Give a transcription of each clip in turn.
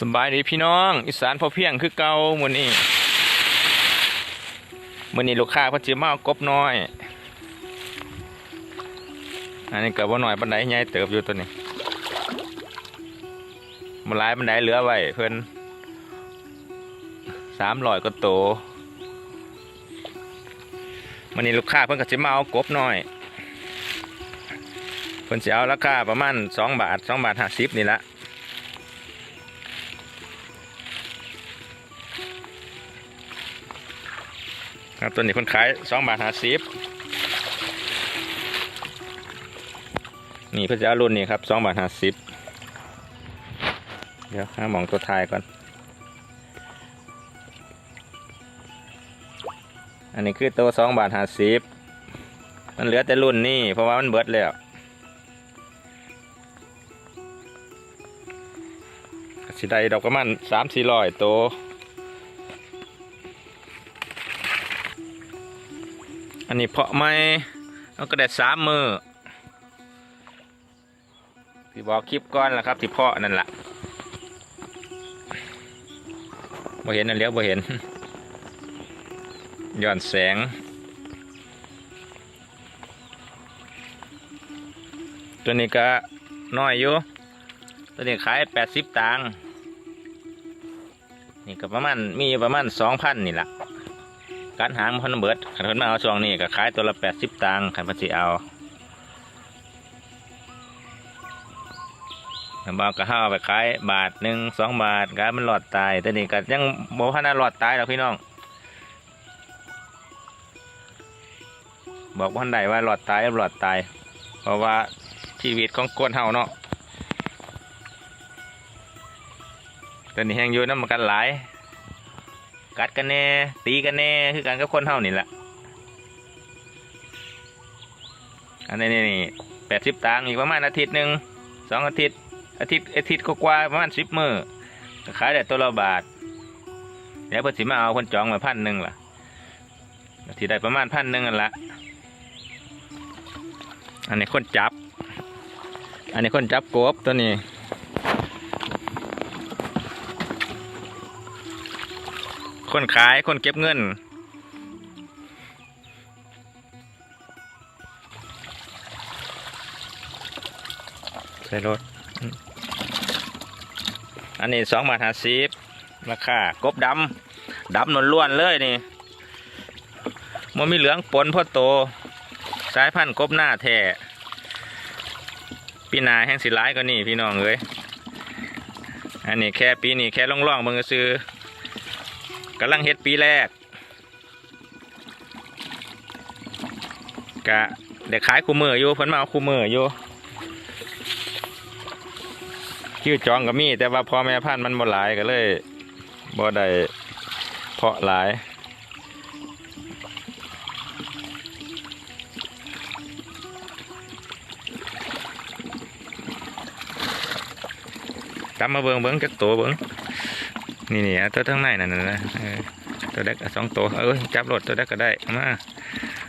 สบายดีพี่น้อง อีสานพอเพียงคือเก่ามือนี้มือนี้ลูกค้าเพิ่นสิมาเอากบน้อย อันนี้เก็บ่าน้อยปานใดใหญ่เติบอยู่ตัวนี้บ่หลายปานใดเหลือไว้เพิ่น300กว่าโตมือนี้ลูกค้าเพิ่นก็สิมาเอากบน้อยเพิ่นสิเอาราคาประมาณ2บาท2บาท50นี่ละ ครับตัวนี้คนขายสองบาทห้าสิบนี่เพื่อจะเอารุ่นนี้ครับสองบาทห้าสิบเดี๋ยวหามองตัวทายก่อน อันนี้คือตัวสองบาทห้าสิบมันเหลือแต่รุ่นนี้เพราะว่ามันเบิดแล้วสิได้ดอกประมาณสามสี่ร้อยตัว นนี้เพาะไม้เอาก็ได้สามมือที่บอกคลิปก้อนแหละครับที่เพาะนั่นแหละบ่เห็นนั่นเลี้ยวบ่เห็นย้อนแสง ตัวนี้ก็น้อยอยู่ ตัวนี้ขายแปดสิบตังค์นี่ก็ประมาณมีประมาณสองพันนี่แหละ การหางมันเบิดขันพิ่นมาเอาช่วงนี้ก็ขายตัวละแปดสิบตังค์ขันพันสิเอาบางก็ห้าเอาไปขายบาทหนึ่งสองบาทการมันหลอดตายแต่นี่ก็ยังโมพันหลอดตายหรอกพี่น้อง บอกพันใดว่าหลอดตายหลอดตาย เพราะว่าชีวิตของคนเฮาเนาะแต่นี่แห้งอยู่น้ำมันกันหลาย กัดกันแน่ ตีกันแน่คือกันกับคนเท่านี่แหละอันนี้นี่แปดสิบตังค์อีกประมาณอาทิตย์หนึ่งสองอาทิตย์อาทิตย์อาทิตย์กว่าประมาณสิบมือขายได้ตัวละบาทเดี๋ยวเพิ่นสิมาเอาคนจองมาพันหนึ่งล่ะที่ได้ประมาณพันหนึ่งนั่นละอันนี้คนจับ อันนี้คนจับกบตัวนี้ คนขายคนเก็บเงิน ใส่รถ อันนี้สองบาทห้าสิบราคากบดำดำนวลล้วนเลยนี่มันมีเหลืองปนพ่อโต สายพันธุ์กบหน้าแท้ปีนาแห้งสิร้ายก็นี่พี่น้องเอ้ยอันนี้แค่ปีนี้แค่ล่องๆเบิ่งก็ซื้อ กำลังเฮ็ดปีแรกกะเด็กขายคู่มืออยู่เพิ่นมาเอาคู่มืออยู่คิวจองก็มี แต่ว่าพ่อแม่พันธุ์มันบ่หลายก็เลยบ่ได้เพาะหลายกลับมาเบิ่งเบิ่งจักตัวเบิ่ง นี่นี่ตัวทั้งในนั่นนะเตัวเด็กสองตัวเออจับรถตัวเด็กก็ได้มา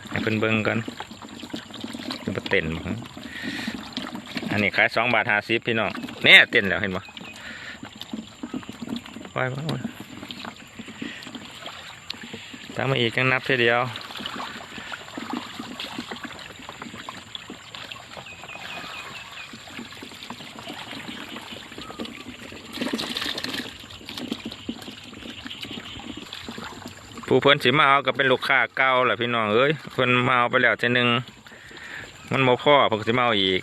ให้เพิ่นเบิ้งกันเป็นเต็นอันนี้ขายสองบาทห้าสิบพี่น้องเนี่ยเต็นแล้วเห็นบ่ไปไปไปตามมาอีกยังนับเท่าเดียว ผู้เพิ่นสิมาเอาก็เป็นลูกค้าเก่าแหละพี่น้องเอ้ยเพิ่นมาเอาไปแล้วเท่นึงมันบ่พอเพิ่นสิมาเอาอีก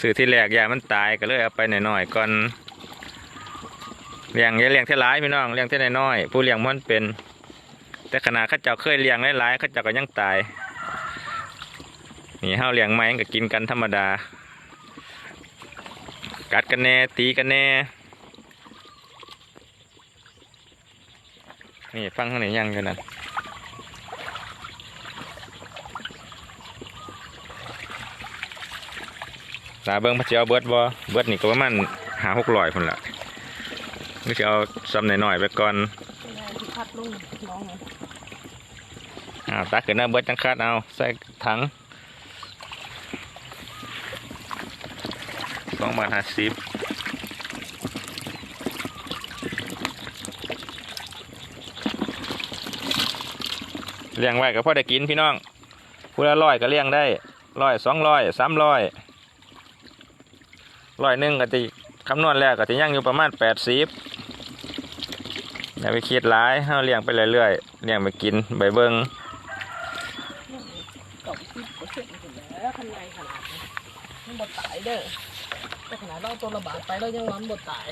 ซื้อที่แรกยามันตายก็เลยเอาไปหน่อยๆก่อนเลี้ยงอย่าเลี้ยงเท่าหลายพี่น้องเลี้ยงเท่าน้อยผู้เลี้ยงมันเป็น แต่ขนาดข้าเจ้าเคยเลี้ยงหลายๆข้าเจ้าก็ยังตายนี่เฮาเลี้ยงไม้ก็กินกันธรรมดา กัดกันแน่ตีกันแน่ นี่ฟังข้างไหนยังกันนั่นตาเบิ้งพระเจ้าเบิดบ่เบิดนี่ก็ประมาณหาหกร้อยคนละนี่จะเอาซ้ำหน่อยๆไปก่อนที่พัดลุงน้อาตักขึ้นหน้าเบิดจังคัดเอาใส่ถังสองบาทห้าสิบ เลี้ยงไว้ก็พอได้กินพี่น้องผู้ละร้อยก็เลี้ยงได้ร้อยสองร้อยสามร้อยร้อยหนึ่งก็จะคำนวณแล้วก็จะย่างอยู่ประมาณแปดสิบอย่าไปคิดร้ายเราเลี้ยงไปเรื่อยๆเลี้ยงไปกินใบเบิง้งมันบดตายเด้อแต่ขนาดเราตัวระบาดไปเรายังวันบดตาย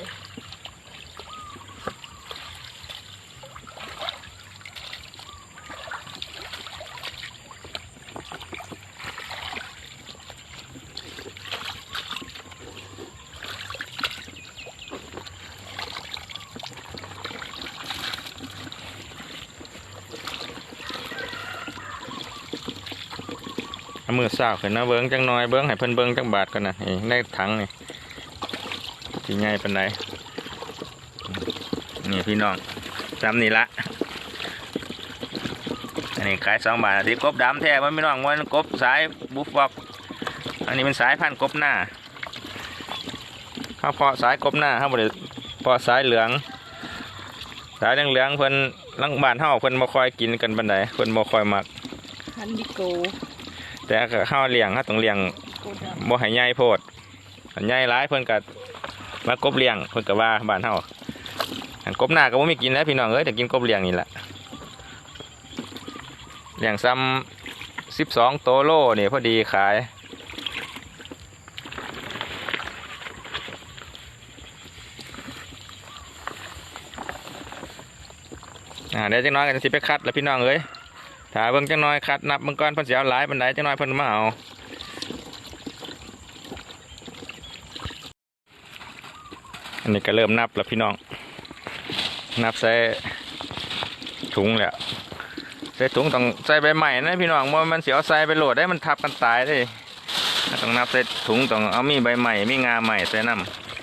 เอามือสาขึ้นนะเบิ้งจังน้อยเบิ้งให้เพิ่นเบิ้งจังบาทกันนะนี่ในถังนี่ที่ใหญ่ปานใดนี่พี่น้องจำนี่ละอันนี้ขายสองบาทที่กบดำแท้มันไม่น้องมันกบสายบุฟฟอกอันนี้เป็นสายพันกบหน้าเขาเพาะสายกบหน้าเขาบริเพาะสายเหลือง สายเหลืองๆเพิ่นลังบานเฮาเพิ่นบ่คอยกินกันปานใดเพิ่นบ่คอยมักฮันดิโก แต่ก็ข้าวเลี้ยงเขาต้องเลี้ยงโกดบ่ให้ใหญ่โพดอันใหญ่ร้ายเพิ่นก็มากบเลี้ยงเพิ่นก็ว่าบ้านเฮาอันกบหน้าก็บ่มีกินแล้วพี่น้องเอ้ยแต่กินกบเลี้ยงนี่แหละเลี้ยงซ้ำสิบสองโตโลนี่พอดีขายอ่าเดี๋ยวจังน้อยกันสิไปคัดแล้วพี่น้องเอ้ย ถ้าเบิ่งจังน้อยคัดนับเบิ่งก่อนเพิ่นสิเอาหลายปานใดจังน้อยเพิ่นมาเอาอันนี้ก็เริ่มนับแล้วพี่น้อง นับใส่ถุงแล้วใส่ถุงต้องใส่ใบใหม่นะพี่น้องว่ามันเสียวใส่ไปโหลดได้มันทับกันตายเลยต้องนับใส่ถุงต้องเอามีใบใหม่มีงาใหม่ใส่น้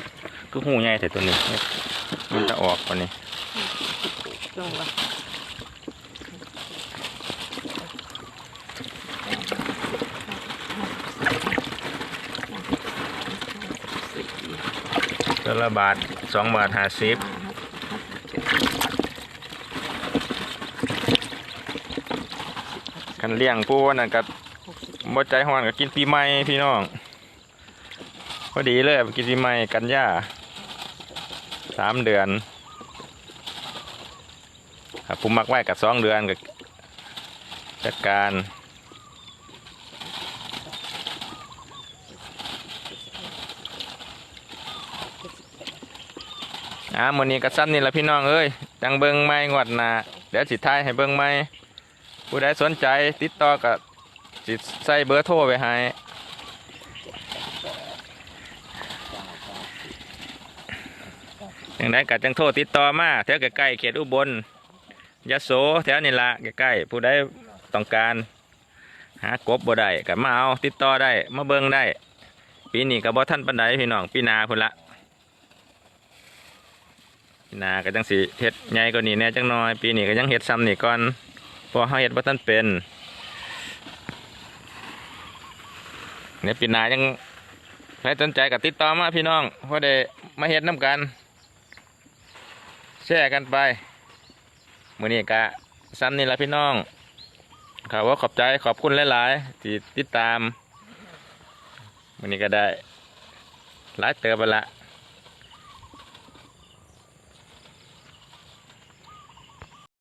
ำก็หูใหญ่แต่ตัวนี้ มันจะออกกว่านี้ ลงละ ตัวละบาทสองบาทห้าสิบกันเลี้ยงปูนั่นก็บบ่ใจฮ้อนก็กินปีใหม่พี่น้องพอดีเลยกินปีใหม่กันยาสามเดือนครับผมมักไว้กับสองเดือนกับจัดการ อ่ามื้อนี้ก็ซ้ำนี่ละพี่น้องเอ้ยจังเบิ่งไม้งวดหน้าเดี๋ยวสิท้ายให้เบิ่งไม้ผู้ใดสนใจติดต่อกับสิใส่เบอร์โทรไปให้อย่างไรกัดจังโทรติดต่อมาแถวใกล้ๆเขตอุบลยะโสแถวนี่ละใกล้ๆผู้ใดต้องการ หากบบ่ได้ก็มาเอาติดต่อได้มาเบิ่งได้ ปีนี้ก็บ่ท่านปันไดพี่น้องปีนาพุ่นละ นาก็จังสิเฮ็ดใหญ่กว่านี้แน่จังน้อย ปีนี้ก็ยังเฮ็ดซ้ำนี่ก่อนพอเฮาเฮ็ดบ่ทันเป็นเนี่ยปีนายังใครสนใจกับติดต่อมาพี่น้องเพราะได้มาเฮ็ดน้ำกัน แชร์กันไปมือนี้กะซ้ำนี่ละพี่น้องข่าวว่าขอบใจขอบคุณหลายๆที่ติดตามมือนี้ก็ได้หลายเติบไปละ